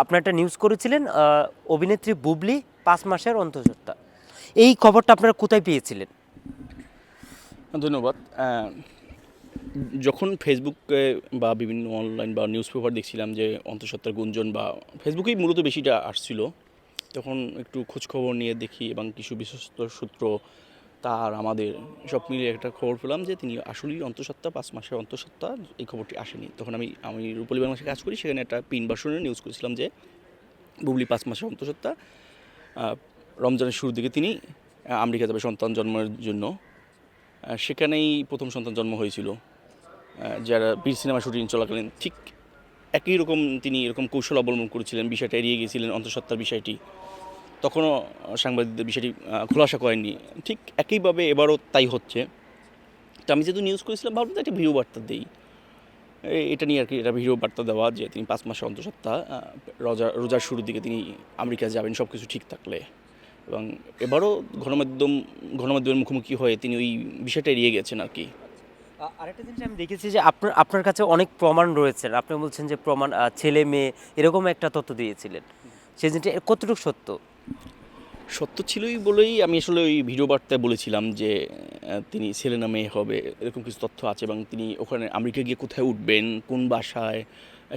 আপনি একটা নিউজ করেছিলেন অভিনেত্রী বুবলি পাঁচ মাসের অন্তঃসত্ত্বা এই খবরটা আপনারা কোথায় পেয়েছিলেন? ধন্যবাদ। যখন ফেসবুকে বা বিভিন্ন অনলাইন বা নিউজ পেপার দেখছিলাম যে অন্তঃসত্ত্বার গুঞ্জন বা ফেসবুকেই মূলত বেশিটা আসছিল, তখন একটু খোঁজখবর নিয়ে দেখি এবং কিছু বিশ্বস্ত সূত্র তার আমাদের সব মিলিয়ে একটা খবর পেলাম যে তিনি আসলেই অন্তঃসত্ত্বা, পাঁচ মাসের অন্তঃসত্ত্বা এই খবরটি আসেনি। তখন আমি আমি রূপলী বাংলাদেশে কাজ করি, সেখানে একটা পিন বাসনের নিউজ করেছিলাম যে বুবলি পাঁচ মাসের অন্তঃসত্ত্বা রমজানের শুরুর দিকে তিনি আমেরিকা যাবে সন্তান জন্মের জন্য। সেখানেই প্রথম সন্তান জন্ম হয়েছিল। যারা বীর সিনেমা শুটিং চলাকালীন ঠিক একই রকম তিনি এরকম কৌশল অবলম্বন করেছিলেন, বিষয়টা এড়িয়ে গিয়েছিলেন অন্তঃসত্ত্বার বিষয়টি। তখনও সাংবাদিকদের বিষয়টি খোলাসা করেননি। ঠিক একইভাবে এবারও তাই হচ্ছে। তো আমি যেহেতু নিউজ করেছিলাম ভাবলাম একটা ভিডিও বার্তা দিই। এটা নিয়ে আর কি এটা ভিডিও বার্তা দেওয়া যে তিনি পাঁচ মাসের অন্তঃসত্ত্বা রোজা রোজার শুরুর দিকে তিনি আমেরিকা যাবেন সব কিছু ঠিক থাকলে। এবং এবারও গণমাধ্যম গণমাধ্যমের মুখোমুখি হয়ে তিনি ওই বিষয়টা এড়িয়ে গেছেন আর কি। আরেকটা জিনিস আমি দেখেছি যে আপনার আপনার কাছে অনেক প্রমাণ রয়েছে। আপনি বলছেন যে প্রমাণ ছেলে মেয়ে এরকম একটা তথ্য দিয়েছিলেন। সেই জিনিসটা কতটুকু সত্য? সত্য ছিলই বলেই আমি আসলে ওই ভিডিও বার্তায় বলেছিলাম যে তিনি ছেলে না মেয়ে হবে, এরকম কিছু তথ্য আছে এবং তিনি ওখানে আমেরিকা গিয়ে কোথায় উঠবেন, কোন বাসায়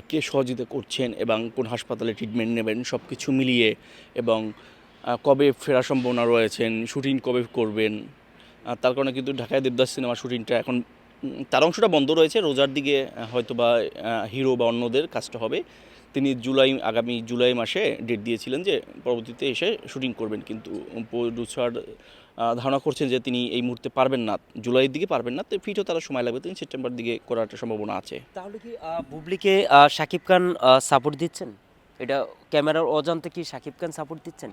কে সহযোগিতা করছেন এবং কোন হাসপাতালে ট্রিটমেন্ট নেবেন সব কিছু মিলিয়ে এবং কবে ফেরার সম্ভাবনা রয়েছেন, শুটিং কবে করবেন তার কারণে কিন্তু ঢাকায় দেবদাস সিনেমা শুটিংটা এখন তার অংশটা বন্ধ রয়েছে, রোজার দিকে হয়তো বা হিরো বা অন্যদের কাজটা হবে। তিনি জুলাই আগামী জুলাই মাসে ডেট দিয়েছিলেন যে পরবর্তীতে এসে শুটিং করবেন। কিন্তু প্রডিউসার ধারণা করছেন যে তিনি এই মুহূর্তে পারবেন না জুলাইয়ের দিকে পারবেন না। তো ফিটও তারা সময় লাগবে তিনি সেপ্টেম্বর দিকে করার একটা সম্ভাবনা আছে। তাহলে কি বুবলিকে শাকিব খান সাপোর্ট দিচ্ছেন? এটা ক্যামেরার অজান্তে কি শাকিব খান সাপোর্ট দিচ্ছেন?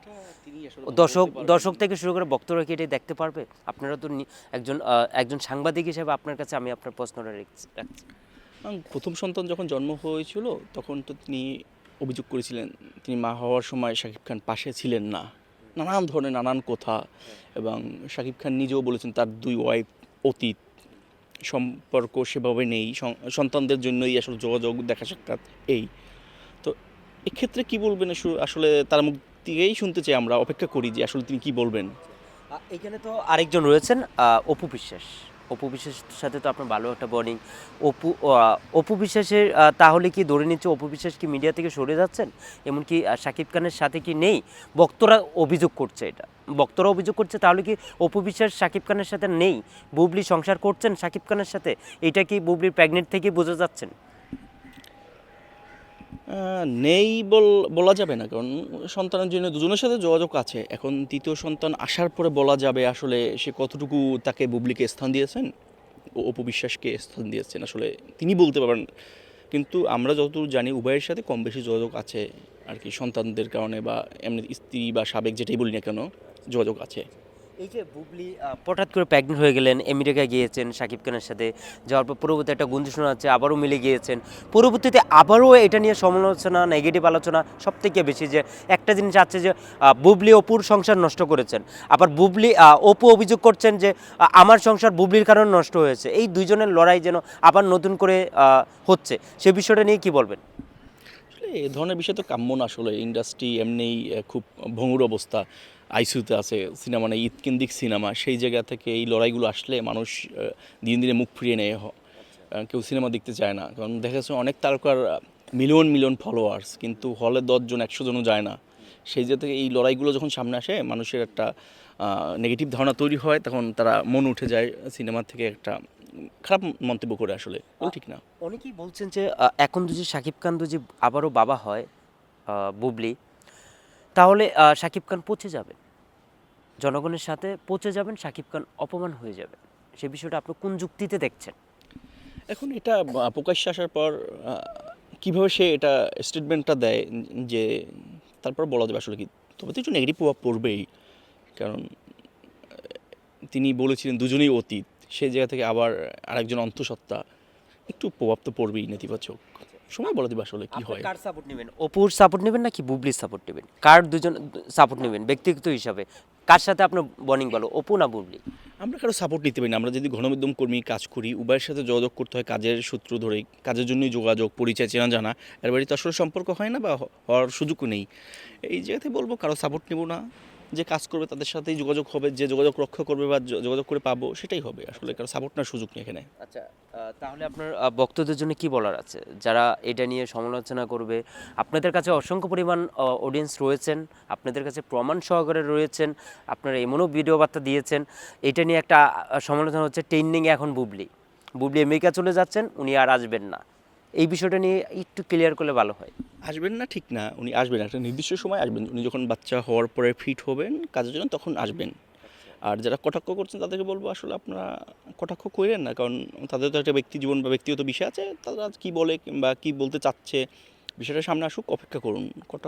দর্শক দর্শক থেকে শুরু করে বক্তরা কি এটা দেখতে পারবে? আপনারা তো একজন একজন সাংবাদিক হিসেবে আপনার কাছে আমি আপনার প্রশ্নটা রাখছি। প্রথম সন্তান যখন জন্ম হয়েছিল, তখন তো তিনি অভিযোগ করেছিলেন, তিনি মা হওয়ার সময় শাকিব খান পাশে ছিলেন না। নানান ধরনের, নানান কথা। এবং শাকিব খান নিজেও বলেছেন, তার দুই ওয়াইফ অতীত, সম্পর্ক সেভাবে নেই। সন্তানদের জন্যই আসলে যোগাযোগ দেখা সাক্ষাৎ এই। তো এক্ষেত্রে কি বলবেন আসলে- আসলে তার মুখ থেকেই শুনতে চাই আমরা, অপেক্ষা করি যে আসলে তিনি কি বলবেন। এখানে তো আরেকজন রয়েছেন অপু বিশ্বাস। অপু বিশ্বাসের সাথে তো আপনার ভালো একটা বর্নিং অপু অপু বিশ্বাসের তাহলে কি ধরে নিচ্ছে অপু বিশ্বাস কি মিডিয়া থেকে সরে যাচ্ছেন? এমনকি সাকিব শাকিব খানের সাথে কি নেই? বক্তরা অভিযোগ করছে এটা। বক্তরা অভিযোগ করছে, তাহলে কি অপু বিশ্বাস শাকিব খানের সাথে নেই? বুবলি সংসার করছেন শাকিব খানের সাথে? এটা কি বুবলির প্রেগনেন্ট থেকে বোঝা যাচ্ছেন নেই বল, বলা যাবে না। কারণ সন্তানের জন্য দুজনের সাথে যোগাযোগ আছে। এখন তৃতীয় সন্তান আসার পরে বলা যাবে আসলে সে কতটুকু তাকে বুবলিকে স্থান দিয়েছেন অপু বিশ্বাসকে স্থান দিয়েছেন, আসলে তিনি বলতে পারবেন। কিন্তু আমরা যতদূর জানি, উভয়ের সাথে কম বেশি যোগাযোগ আছে আর কি। সন্তানদের কারণে বা এমনি স্ত্রী বা সাবেক যেটাই বলি না কেন, যোগাযোগ আছে। এই যে বুবলি হঠাৎ করে প্রেগনেন্ট হয়ে গেলেন আমেরিকা গিয়েছেন শাকিব খানের সাথে, যাওয়ার পর পরবর্তী একটা গুঞ্জ শোনা যাচ্ছে আবারও মিলে গিয়েছেন। পরবর্তীতে আবারও এটা নিয়ে সমালোচনা নেগেটিভ আলোচনা সব থেকে বেশি যে একটা জিনিস আছে যে বুবলি অপুর সংসার নষ্ট করেছেন। আবার বুবলি অপু অভিযোগ করছেন যে আমার সংসার বুবলির কারণে নষ্ট হয়েছে। এই দুইজনের লড়াই যেন আবার নতুন করে হচ্ছে। সে বিষয়টা নিয়ে কি বলবেন? আসলে এ ধরনের বিষয় তো কাম্য না আসলে। ইন্ডাস্ট্রি এমনিই খুব ভঙ্গুর অবস্থা। আইসিউতে আছে, সিনেমা নেই ঈদকেন্দ্রিক সিনেমা। সেই জায়গা থেকে এই লড়াইগুলো আসলে মানুষ দিন দিনে মুখ ফিরিয়ে নেয়। কেউ সিনেমা দেখতে চায় না। কারণ দেখা যাচ্ছে অনেক তারকার মিলিয়ন মিলিয়ন ফলোয়ার্স কিন্তু হলে দশজন একশো জনও যায় না। সেই জায়গা থেকে এই লড়াইগুলো যখন সামনে আসে, মানুষের একটা নেগেটিভ ধারণা তৈরি হয়, তখন তারা মন উঠে যায় সিনেমা থেকে একটা খারাপ মন্তব্য করে আসলে ঠিক না। অনেকেই বলছেন যে এখন যদি শাকিব খান যদি আবারও বাবা হয় বুবলি তাহলে শাকিব খান পচে যাবেন জনগণের সাথে পচে যাবেন শাকিব খান অপমান হয়ে যাবে। সে বিষয়টা আপনি কোন যুক্তিতে দেখছেন? এখন এটা প্রকাশ্যে আসার পর কীভাবে সে এটা স্টেটমেন্টটা দেয় যে তারপর বলা যাবে আসলে কি? তবে তো একটু নেগেটিভ প্রভাব পড়বেই। কারণ তিনি বলেছিলেন দুজনেই অতীত। সেই জায়গা থেকে আবার আরেকজন অন্তঃসত্ত্বা একটু প্রভাব তো পড়বেই নেতিবাচক। সময় বলে দিবে আসলে কি হয়? কার সাপোর্ট নেবেন? অপুর সাপোর্ট নেবেন নাকি বুবলির সাপোর্ট নেবেন? কার দুজন সাপোর্ট নেবেন? ব্যক্তিগত হিসাবে। কার সাথে আপনার বনিং বলো অপু না বুবলি? আমরা কারও সাপোর্ট নিতে পারি না। আমরা যদি গণমাধ্যম কর্মী কাজ করি উভয়ের সাথে যোগাযোগ করতে হয় কাজের সূত্র ধরেই কাজের জন্যই যোগাযোগ পরিচয় চেনা জানা। এর বাড়িতে আসলে সম্পর্ক হয় না বা হওয়ার সুযোগও নেই। এই জায়গাতে বলব কারও সাপোর্ট নেব না। যে কাজ করবে তাদের সাথেই যোগাযোগ হবে যে যোগাযোগ রক্ষা করবে বা যোগাযোগ করে পাবো সেটাই হবে আসলে কারও সাপোর্ট নেওয়ার সুযোগ নেই এখানে। আচ্ছা তাহলে আপনার আহ, জন্য কি বলার আছে? যারা এটা নিয়ে সমালোচনা করবে আপনাদের কাছে অসংখ্য পরিমাণ অডিয়েন্স রয়েছেন আপনাদের কাছে প্রমাণ সহকারে রয়েছেন আপনারা এমনও ভিডিও বার্তা দিয়েছেন এটা নিয়ে একটা সমালোচনা হচ্ছে ট্রেন্ডিংয়ে এখন বুবলি। বুবলি আমেরিকা চলে যাচ্ছেন উনি আর আসবেন না। এই বিষয়টা নিয়ে একটু ক্লিয়ার করলে ভালো হয়। আসবেন না? ঠিক না। উনি আসবেন। একটা নির্দিষ্ট সময় আসবেন। উনি যখন বাচ্চা হওয়ার পরে ফিট হবেন কাজের জন্য, তখন আসবেন। আর যারা কটাক্ষ করছেন, তাদেরকে বলব আসলে আপনারা কটাক্ষ করেন না। কারণ তাদের তো একটা ব্যক্তি জীবন বা ব্যক্তিগত বিষয় আছে। তারা কী বলে কিংবা কী বলতে চাচ্ছে, বিষয়টা সামনে আসুক, অপেক্ষা করুন। কটাক্ষ